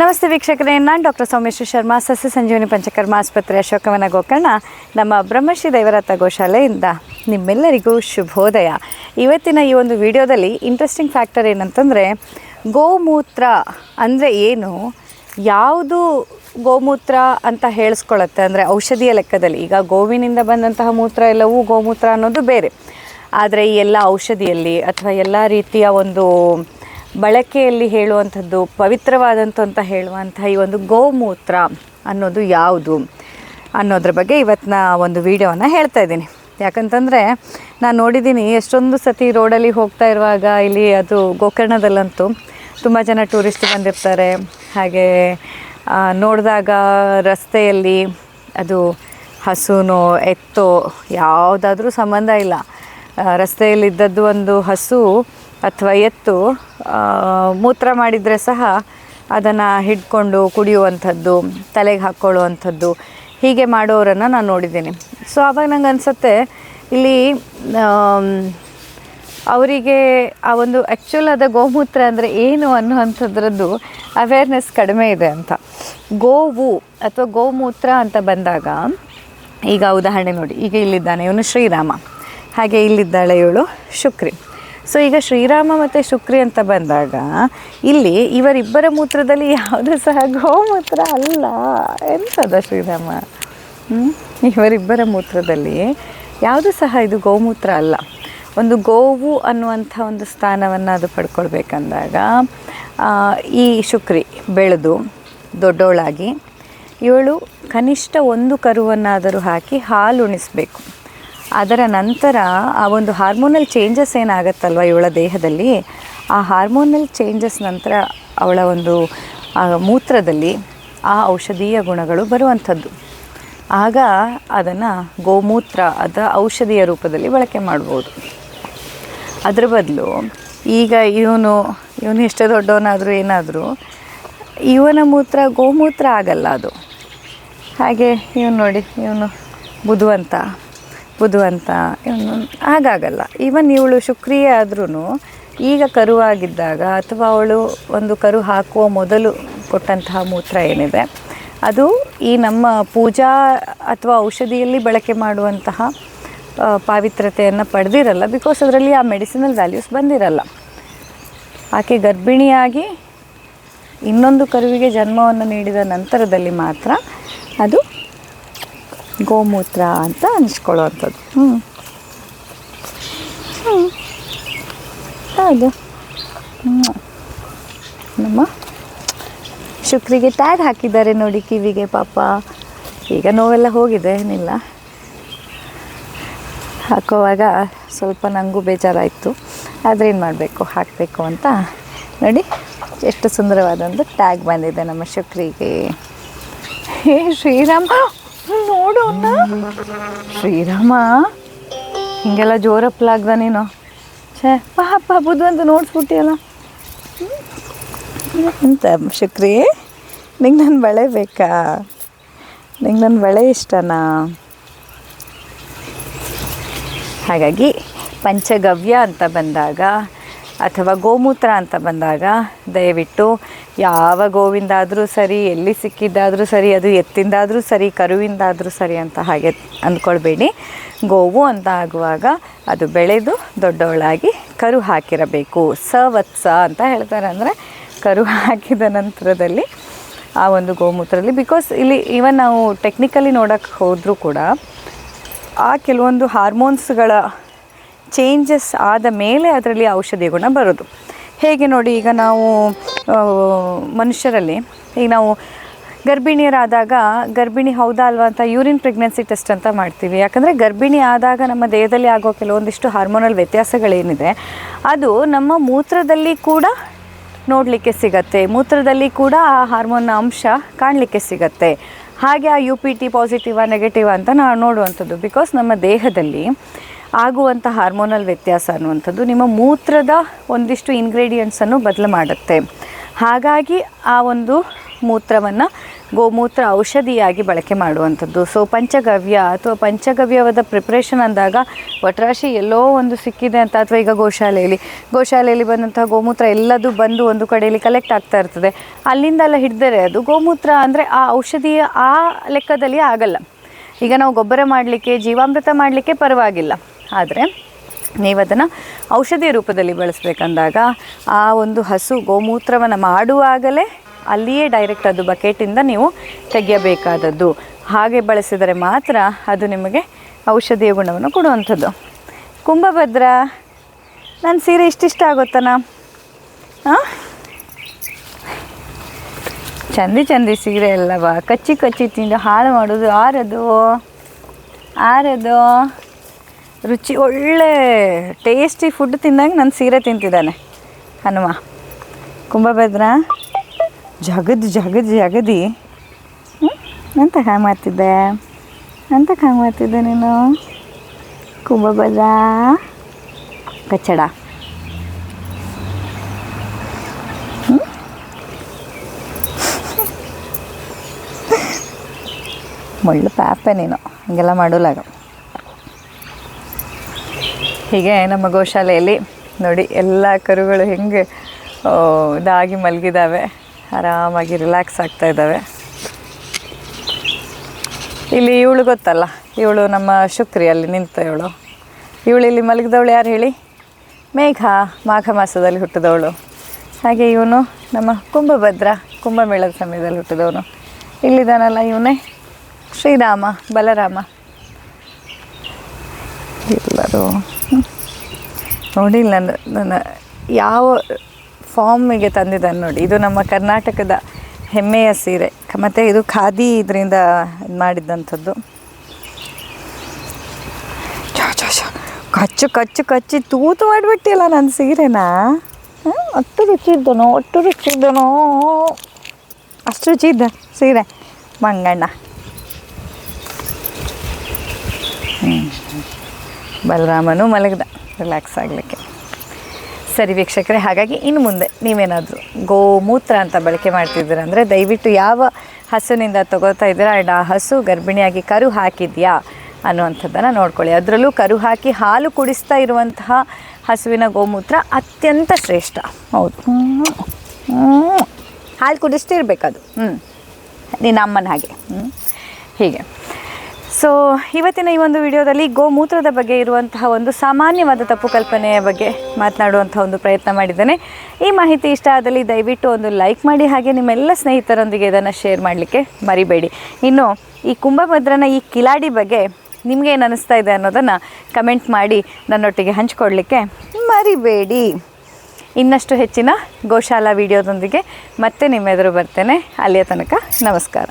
ನಮಸ್ತೆ ವೀಕ್ಷಕರೇ, ನಾನು ಡಾಕ್ಟರ್ ಸೌಮೇಶ್ವರ ಶರ್ಮಾ, ಸಸ್ಯ ಸಂಜೀವನಿ ಪಂಚಕರ್ಮ ಆಸ್ಪತ್ರೆ ಅಶೋಕವನ ಗೋಕರ್ಣ, ನಮ್ಮ ಬ್ರಹ್ಮಶ್ರೀ ದೈವರಥ ಗೋಶಾಲೆಯಿಂದ ನಿಮ್ಮೆಲ್ಲರಿಗೂ ಶುಭೋದಯ. ಇವತ್ತಿನ ಈ ಒಂದು ವಿಡಿಯೋದಲ್ಲಿ ಇಂಟ್ರೆಸ್ಟಿಂಗ್ ಫ್ಯಾಕ್ಟರ್ ಏನಂತಂದರೆ, ಗೋಮೂತ್ರ ಅಂದರೆ ಏನು? ಯಾವುದು ಗೋಮೂತ್ರ ಅಂತ ಹೇಳಿಸ್ಕೊಳ್ಳುತ್ತೆ ಅಂದರೆ ಔಷಧಿಯ ಲೆಕ್ಕದಲ್ಲಿ. ಈಗ ಗೋವಿನಿಂದ ಬಂದಂತಹ ಮೂತ್ರ ಎಲ್ಲವೂ ಗೋಮೂತ್ರ ಅನ್ನೋದು ಬೇರೆ. ಆದರೆ ಈ ಎಲ್ಲ ಔಷಧಿಯಲ್ಲಿ ಅಥವಾ ಎಲ್ಲ ರೀತಿಯ ಒಂದು ಬಳಕೆಯಲ್ಲಿ ಹೇಳುವಂಥದ್ದು, ಪವಿತ್ರವಾದಂಥ ಅಂತ ಹೇಳುವಂಥ ಈ ಒಂದು ಗೋಮೂತ್ರ ಅನ್ನೋದು ಯಾವುದು ಅನ್ನೋದ್ರ ಬಗ್ಗೆ ಇವತ್ತಿನ ಒಂದು ವಿಡಿಯೋನ ಹೇಳ್ತಾ ಇದ್ದೀನಿ. ಯಾಕಂತಂದರೆ, ನಾನು ನೋಡಿದ್ದೀನಿ, ಎಷ್ಟೊಂದು ಸತಿ ರೋಡಲ್ಲಿ ಹೋಗ್ತಾ ಇರುವಾಗ ಇಲ್ಲಿ ಅದು ಗೋಕರ್ಣದಲ್ಲಂತೂ ತುಂಬ ಜನ ಟೂರಿಸ್ಟ್ ಬಂದಿರ್ತಾರೆ. ಹಾಗೆ ನೋಡಿದಾಗ ರಸ್ತೆಯಲ್ಲಿ ಅದು ಹಸುನೋ, ಎತ್ತೋ ಯಾವುದಾದ್ರೂ ಸಂಬಂಧ ಇಲ್ಲ. ರಸ್ತೆಯಲ್ಲಿದ್ದದ್ದು ಒಂದು ಹಸು ಅಥವಾ ಎತ್ತು ಮೂತ್ರ ಮಾಡಿದರೆ ಸಹ ಅದನ್ನು ಹಿಡ್ಕೊಂಡು ಕುಡಿಯುವಂಥದ್ದು, ತಲೆಗೆ ಹಾಕ್ಕೊಳ್ಳುವಂಥದ್ದು ಹೀಗೆ ಮಾಡೋರನ್ನು ನಾನು ನೋಡಿದ್ದೀನಿ. ಸೊ ಆವಾಗ ನಂಗೆ ಅನಿಸುತ್ತೆ, ಇಲ್ಲಿ ಅವರಿಗೆ ಆ ಒಂದು ಆ್ಯಕ್ಚುಲ್ ಆದ ಗೋಮೂತ್ರ ಅಂದರೆ ಏನು ಅನ್ನುವಂಥದ್ರದ್ದು ಅವೇರ್ನೆಸ್ ಕಡಿಮೆ ಇದೆ ಅಂತ. ಗೋವು ಅಥವಾ ಗೋಮೂತ್ರ ಅಂತ ಬಂದಾಗ, ಈಗ ಉದಾಹರಣೆ ನೋಡಿ, ಈಗ ಇಲ್ಲಿದ್ದಾನೆ ಇವನು ಶ್ರೀರಾಮ. ಹಾಗೆ ಇಲ್ಲಿದ್ದಾಳೆ ಇವಳು ಶುಕ್ರಿ. ಸೊ ಈಗ ಶ್ರೀರಾಮ ಮತ್ತು ಶುಕ್ರಿ ಅಂತ ಬಂದಾಗ, ಇಲ್ಲಿ ಇವರಿಬ್ಬರ ಮೂತ್ರದಲ್ಲಿ ಯಾವುದೂ ಸಹ ಗೋಮೂತ್ರ ಅಲ್ಲ. ಎಂಥದ ಶ್ರೀರಾಮ? ಇವರಿಬ್ಬರ ಮೂತ್ರದಲ್ಲಿ ಯಾವುದು ಸಹ ಇದು ಗೋಮೂತ್ರ ಅಲ್ಲ. ಒಂದು ಗೋವು ಅನ್ನುವಂಥ ಒಂದು ಸ್ಥಾನವನ್ನು ಅದು ಪಡ್ಕೊಳ್ಬೇಕಂದಾಗ ಈ ಶುಕ್ರಿ ಬೆಳೆದು ದೊಡ್ಡವಳಾಗಿ ಇವಳು ಕನಿಷ್ಠ ಒಂದು ಕರುವನ್ನಾದರೂ ಹಾಕಿ ಹಾಲು ಉಣಿಸ್ಬೇಕು ಅದರ ನಂತರ ಆ ಒಂದು ಹಾರ್ಮೋನಲ್ ಚೇಂಜಸ್ ಏನಾಗತ್ತಲ್ವ ಇವಳ ದೇಹದಲ್ಲಿ? ಆ ಹಾರ್ಮೋನಲ್ ಚೇಂಜಸ್ ನಂತರ ಅವಳ ಒಂದು ಮೂತ್ರದಲ್ಲಿ ಆ ಔಷಧೀಯ ಗುಣಗಳು ಬರುವಂಥದ್ದು. ಆಗ ಅದನ್ನು ಗೋಮೂತ್ರ ಅದ ಔಷಧಿಯ ರೂಪದಲ್ಲಿ ಬಳಕೆ ಮಾಡ್ಬೋದು. ಅದರ ಬದಲು ಈಗ ಇವನು ಇವನು ಎಷ್ಟೇ ದೊಡ್ಡವನಾದರೂ ಏನಾದರೂ ಇವನ ಮೂತ್ರ ಗೋಮೂತ್ರ ಆಗಲ್ಲ ಅದು. ಹಾಗೆ ಇವನು ನೋಡಿ, ಇವನು ಬುಧುವಂತ ಬುಧುವಂತ ಅಂತ. ಹಾಗಾಗಲ್ಲ. ಈವನ್ ಇವಳು ಶುಕ್ರಿಯ ಆದ್ರೂ ಈಗ ಕರುವಾಗಿದ್ದಾಗ ಅಥವಾ ಅವಳು ಒಂದು ಕರು ಹಾಕುವ ಮೊದಲು ಕೊಟ್ಟಂತಹ ಮೂತ್ರ ಏನಿದೆ, ಅದು ಈ ನಮ್ಮ ಪೂಜಾ ಅಥವಾ ಔಷಧಿಯಲ್ಲಿ ಬಳಕೆ ಮಾಡುವಂತಹ ಪಾವಿತ್ರತೆಯನ್ನು ಪಡೆದಿರಲ್ಲ ಬಿಕಾಸ್ ಅದರಲ್ಲಿ ಆ ಮೆಡಿಸಿನಲ್ ವ್ಯಾಲ್ಯೂಸ್ ಬಂದಿರಲ್ಲ. ಆಕೆ ಗರ್ಭಿಣಿಯಾಗಿ ಇನ್ನೊಂದು ಕರುವಿಗೆ ಜನ್ಮವನ್ನು ನೀಡಿದ ನಂತರದಲ್ಲಿ ಮಾತ್ರ ಅದು ಗೋಮೂತ್ರ ಅಂತ ಅನ್ನಿಸ್ಕೊಳ್ಳೋವಂಥದ್ದು ಹ್ಞೂ ಹ್ಞೂ ಹೌದು. ನಮ್ಮ ಶುಕ್ರಿಗೆ ಟ್ಯಾಗ್ ಹಾಕಿದ್ದಾರೆ ನೋಡಿ ಕಿವಿಗೆ ಪಾಪ. ಈಗ ನೋವೆಲ್ಲ ಹೋಗಿದೆ, ಏನಿಲ್ಲ. ಹಾಕೋವಾಗ ಸ್ವಲ್ಪ ನನಗೂ ಬೇಜಾರಾಯಿತು. ಆದರೆ ಏನು ಮಾಡಬೇಕು, ಹಾಕಬೇಕು ಅಂತ ನೋಡಿ ಎಷ್ಟು ಸುಂದರವಾದ ಒಂದು ಟ್ಯಾಗ್ ಬಂದಿದೆ ನಮ್ಮ ಶುಕ್ರಿಗೆ. ಹೇ ಶ್ರೀರಾಮ! ನೋಡು ಅವ್ನ. ಶ್ರೀರಾಮ, ಹಿಂಗೆಲ್ಲ ಜೋರಪ್ಪಲಾಗ್ದ ನೀನು. ಛೇ ಪಾಪ ಬುದ್ಧ ಅಂತ ನೋಡ್ಸ್ಬಿಟ್ಟಿಯಲ್ಲ. ಎಂತ ಶುಕ್ರಿ? ನಿಂಗೆ ನನ್ನ ಬಳೆ ಬೇಕಾ? ನಿಂಗೆ ನನ್ನ ಬಳೆ ಇಷ್ಟನಾ? ಹಾಗಾಗಿ ಪಂಚಗವ್ಯ ಅಂತ ಬಂದಾಗ ಅಥವಾ ಗೋಮೂತ್ರ ಅಂತ ಬಂದಾಗ, ದಯವಿಟ್ಟು ಯಾವ ಗೋವಿಂದಾದರೂ ಸರಿ, ಎಲ್ಲಿ ಸಿಕ್ಕಿದ್ದಾದರೂ ಸರಿ, ಅದು ಎತ್ತಿಂದಾದರೂ ಸರಿ, ಕರುವಿಂದಾದರೂ ಸರಿ ಅಂತ ಹಾಗೆ ಅಂದ್ಕೊಳ್ಬೇಡಿ. ಗೋವು ಅಂತ ಆಗುವಾಗ ಅದು ಬೆಳೆದು ದೊಡ್ಡವಳಾಗಿ ಕರು ಹಾಕಿರಬೇಕು. ಸವತ್ಸ ಅಂತ ಹೇಳ್ತಾರೆ. ಅಂದರೆ ಕರು ಹಾಕಿದ ನಂತರದಲ್ಲಿ ಆ ಒಂದು ಗೋಮೂತ್ರದಲ್ಲಿ ಬಿಕಾಸ್ ಇಲ್ಲಿ ಈವನ್ ನಾವು ಟೆಕ್ನಿಕಲಿ ನೋಡೋಕ್ಕೆ ಹೋದರೂ ಕೂಡ ಆ ಕೆಲವೊಂದು ಹಾರ್ಮೋನ್ಸ್ಗಳ ಚೇಂಜಸ್ ಆದ ಮೇಲೆ ಅದರಲ್ಲಿ ಔಷಧಿ ಗುಣ ಬರೋದು. ಹೇಗೆ ನೋಡಿ ಈಗ ನಾವು ಮನುಷ್ಯರಲ್ಲಿ ಈಗ ನಾವು ಗರ್ಭಿಣಿಯರಾದಾಗ, ಗರ್ಭಿಣಿ ಹೌದಾ ಅಲ್ವಾ ಅಂತ ಯೂರಿನ್ ಪ್ರೆಗ್ನೆನ್ಸಿ ಟೆಸ್ಟ್ ಅಂತ ಮಾಡ್ತೀವಿ. ಯಾಕಂದರೆ ಗರ್ಭಿಣಿ ಆದಾಗ ನಮ್ಮ ದೇಹದಲ್ಲಿ ಆಗೋ ಕೆಲವೊಂದಿಷ್ಟು ಹಾರ್ಮೋನಲ್ ವ್ಯತ್ಯಾಸಗಳೇನಿದೆ, ಅದು ನಮ್ಮ ಮೂತ್ರದಲ್ಲಿ ಕೂಡ ನೋಡಲಿಕ್ಕೆ ಸಿಗತ್ತೆ. ಮೂತ್ರದಲ್ಲಿ ಕೂಡ ಆ ಹಾರ್ಮೋನ್ನ ಅಂಶ ಕಾಣಲಿಕ್ಕೆ ಸಿಗತ್ತೆ. ಹಾಗೆ ಆ U P T positive negative ಅಂತ ನಾವು ನೋಡುವಂಥದ್ದು. ಬಿಕಾಸ್ ನಮ್ಮ ದೇಹದಲ್ಲಿ ಆಗುವಂಥ ಹಾರ್ಮೋನಲ್ ವ್ಯತ್ಯಾಸ ಅನ್ನುವಂಥದ್ದು ನಿಮ್ಮ ಮೂತ್ರದ ಒಂದಿಷ್ಟು ಇಂಗ್ರೀಡಿಯೆಂಟ್ಸನ್ನು ಬದಲು ಮಾಡುತ್ತೆ. ಹಾಗಾಗಿ ಆ ಒಂದು ಮೂತ್ರವನ್ನು ಗೋಮೂತ್ರ ಔಷಧಿಯಾಗಿ ಬಳಕೆ ಮಾಡುವಂಥದ್ದು. ಸೊ ಪಂಚಗವ್ಯ ಅಥವಾ ಪಂಚಗವ್ಯವಾದ ಪ್ರಿಪ್ರೇಷನ್ ಅಂದಾಗ ಒಟ್ರಾಶಿ ಎಲ್ಲೋ ಒಂದು ಸಿಕ್ಕಿದೆ ಅಂತ ಅಥವಾ ಈಗ ಗೋಶಾಲೆಯಲ್ಲಿ ಗೋಶಾಲೆಯಲ್ಲಿ ಬಂದಂತಹ ಗೋಮೂತ್ರ ಎಲ್ಲದೂ ಬಂದು ಒಂದು ಕಡೆಯಲ್ಲಿ ಕಲೆಕ್ಟ್ ಆಗ್ತಾ ಇರ್ತದೆ. ಅಲ್ಲಿಂದೆಲ್ಲ ಹಿಡಿದರೆ ಅದು ಗೋಮೂತ್ರ ಅಂದರೆ ಆ ಔಷಧಿಯ ಆ ಲೆಕ್ಕದಲ್ಲಿ ಆಗಲ್ಲ. ಈಗ ನಾವು ಗೊಬ್ಬರ ಮಾಡಲಿಕ್ಕೆ, ಜೀವಾಮೃತ ಮಾಡಲಿಕ್ಕೆ ಪರವಾಗಿಲ್ಲ. ಆದರೆ ನೀವು ಅದನ್ನು ಔಷಧಿಯ ರೂಪದಲ್ಲಿ ಬಳಸಬೇಕಂದಾಗ ಆ ಒಂದು ಹಸು ಗೋಮೂತ್ರವನ್ನು ಮಾಡುವಾಗಲೇ ಅಲ್ಲಿಯೇ ಡೈರೆಕ್ಟ್ ಅದು ಬಕೆಟಿಂದ ನೀವು ತೆಗೆಯಬೇಕಾದದ್ದು. ಹಾಗೆ ಬಳಸಿದರೆ ಮಾತ್ರ ಅದು ನಿಮಗೆ ಔಷಧಿಯ ಗುಣವನ್ನು ಕೊಡುವಂಥದ್ದು. ಕುಂಭಭದ್ರ ನನ್ನ ಸೀರೆ ಇಷ್ಟಿಷ್ಟ ಆಗುತ್ತಾನ ಹಾಂ ಚಂದಿ ಚಂದಿ ಸೀರೆ ಅಲ್ಲವಾ? ಕಚ್ಚಿ ಕಚ್ಚಿ ತಿಂದು ಹಾಳು ಮಾಡೋದು ಆರದು? ಆರದು? ರುಚಿ, ಒಳ್ಳೆ ಟೇಸ್ಟಿ ಫುಡ್ ತಿಂದಂಗೆ ನನ್ನ ಸೀರೆ ತಿಂತಿದ್ದಾನೆ. ಹನುಮ. ಕುಂಭಭದ್ರ. ಜಗದ್ ಜಗದ್, ಜಗದಿ. ಅಂತ ಕಾಯ್ ಮಾಡ್ತಿದ್ದೆ? ಎಂತ ಕಾಯ್ ಮಾಡ್ತಿದ್ದೆ ನೀನು? ಕುಂಭಭದ್ರ. ಕಚ್ಚಡ. ಮುಳ್ಳು ಪಾಪೆ ನೀನು. ಹೀಗೆಲ್ಲ ಮಾಡೋಲಾಗ. ಹೀಗೆ ನಮ್ಮ ಗೋಶಾಲೆಯಲ್ಲಿ ನೋಡಿ ಎಲ್ಲ ಕರುಗಳು ಹೆಂಗೆ ಇದಾಗಿ ಮಲಗಿದ್ದಾವೆ ಆರಾಮಾಗಿ ರಿಲ್ಯಾಕ್ಸ್ ಆಗ್ತಾ ಇದ್ದಾವೆ ಇಲ್ಲಿ ಇವಳು ಗೊತ್ತಲ್ಲ, ಇವಳು ನಮ್ಮ ಶುಕ್ರಿ ಅಲ್ಲಿ ನಿಂತ ಇವಳು. ಇವಳು ಇಲ್ಲಿ ಮಲಗಿದವಳು ಯಾರು ಹೇಳಿ? ಮೇಘ, ಮಾಘ ಮಾಸದಲ್ಲಿ ಹುಟ್ಟಿದವಳು. ಹಾಗೆ ಇವನು ನಮ್ಮ ಕುಂಭಭದ್ರ, ಕುಂಭಮೇಳದ ಸಮಯದಲ್ಲಿ ಹುಟ್ಟಿದವನು. ಇಲ್ಲಿದ್ದಾನಲ್ಲ ಇವನೇ? ಶ್ರೀರಾಮ, ಬಲರಾಮ. ಎಲ್ಲರೂ. ನೋಡಿ ನನ್ನ ನನ್ನ ಯಾವ ಫಾರ್ಮಿಗೆ ತಂದಿದ್ದಾನೆ ನೋಡಿ. ಇದು ನಮ್ಮ ಕರ್ನಾಟಕದ ಹೆಮ್ಮೆಯ ಸೀರೆ. ಮತ್ತು ಇದು ಖಾದಿ ಇದರಿಂದ ಮಾಡಿದ್ದಂಥದ್ದು. ಕಚ್ಚು ಕಚ್ಚು, ಕಚ್ಚಿ ತೂತು ಮಾಡಿಬಿಟ್ಟಿಲ್ಲ ನನ್ನ ಸೀರೆನಾ? ಅಷ್ಟು ರುಚಿ ಇದ್ದನೋ, ಅಷ್ಟು ರುಚಿ ಇದ್ದನೋ. ಅಷ್ಟು ರುಚಿ ಇದ್ದ ಸೀರೆ. ಮಂಗಣ್ಣ. ಬಲರಾಮನು ಮಲಗ್ದ. ರಿಲ್ಯಾಕ್ಸ್ ಆಗಲಿಕ್ಕೆ. ಸರಿ ವೀಕ್ಷಕರೇ, ಹಾಗಾಗಿ ಇನ್ನು ಮುಂದೆ ನೀವೇನಾದರೂ ಗೋಮೂತ್ರ ಅಂತ ಬಳಕೆ ಮಾಡ್ತಿದ್ದೀರಂದರೆ ದಯವಿಟ್ಟು ಯಾವ ಹಸುವಿನಿಂದ ತಗೋತಾ ಇದ್ದೀರಾ ಆ್ಯಂಡ್ ಆ ಹಸು ಗರ್ಭಿಣಿಯಾಗಿ ಕರು ಹಾಕಿದೆಯಾ ಅನ್ನುವಂಥದ್ದನ್ನು ನೋಡ್ಕೊಳ್ಳಿ. ಅದರಲ್ಲೂ ಕರು ಹಾಕಿ ಹಾಲು ಕುಡಿಸ್ತಾ ಇರುವಂತಹ ಹಸುವಿನ ಗೋಮೂತ್ರ ಅತ್ಯಂತ ಶ್ರೇಷ್ಠ. ಹೌದು. ಹಾಲು ಕುಡಿಸ್ತಿರ್ಬೇಕದು. ಹ್ಞೂ ನಿನ್ನ ಅಮ್ಮನ ಹಾಗೆ. ಹ್ಞೂ ಹೀಗೆ. ಸೊ ಇವತ್ತಿನ ಈ ಒಂದು ವಿಡಿಯೋದಲ್ಲಿ ಗೋಮೂತ್ರದ ಬಗ್ಗೆ ಇರುವಂತಹ ಒಂದು ಸಾಮಾನ್ಯವಾದ ತಪ್ಪು ಕಲ್ಪನೆಯ ಬಗ್ಗೆ ಮಾತನಾಡುವಂಥ ಒಂದು ಪ್ರಯತ್ನ ಮಾಡಿದ್ದೇನೆ. ಈ ಮಾಹಿತಿ ಇಷ್ಟ ಆದಲ್ಲಿ ದಯವಿಟ್ಟು ಒಂದು ಲೈಕ್ ಮಾಡಿ ಹಾಗೆ ನಿಮ್ಮೆಲ್ಲ ಸ್ನೇಹಿತರೊಂದಿಗೆ ಇದನ್ನು ಶೇರ್ ಮಾಡಲಿಕ್ಕೆ ಮರಿಬೇಡಿ. ಇನ್ನು ಈ ಕುಂಭಭದ್ರನ ಈ ಕಿಲಾಡಿ ಬಗ್ಗೆ ನಿಮಗೇನು ಅನ್ನಿಸ್ತಾ ಇದೆ ಅನ್ನೋದನ್ನು ಕಮೆಂಟ್ ಮಾಡಿ ನನ್ನೊಟ್ಟಿಗೆ ಹಂಚಿಕೊಳ್ಳಲಿಕ್ಕೆ ಮರಿಬೇಡಿ. ಇನ್ನಷ್ಟು ಹೆಚ್ಚಿನ ಗೋಶಾಲಾ ವಿಡಿಯೋದೊಂದಿಗೆ ಮತ್ತೆ ನಿಮ್ಮೆದುರು ಬರ್ತೇನೆ. ಅಲ್ಲಿಯ ತನಕ ನಮಸ್ಕಾರ.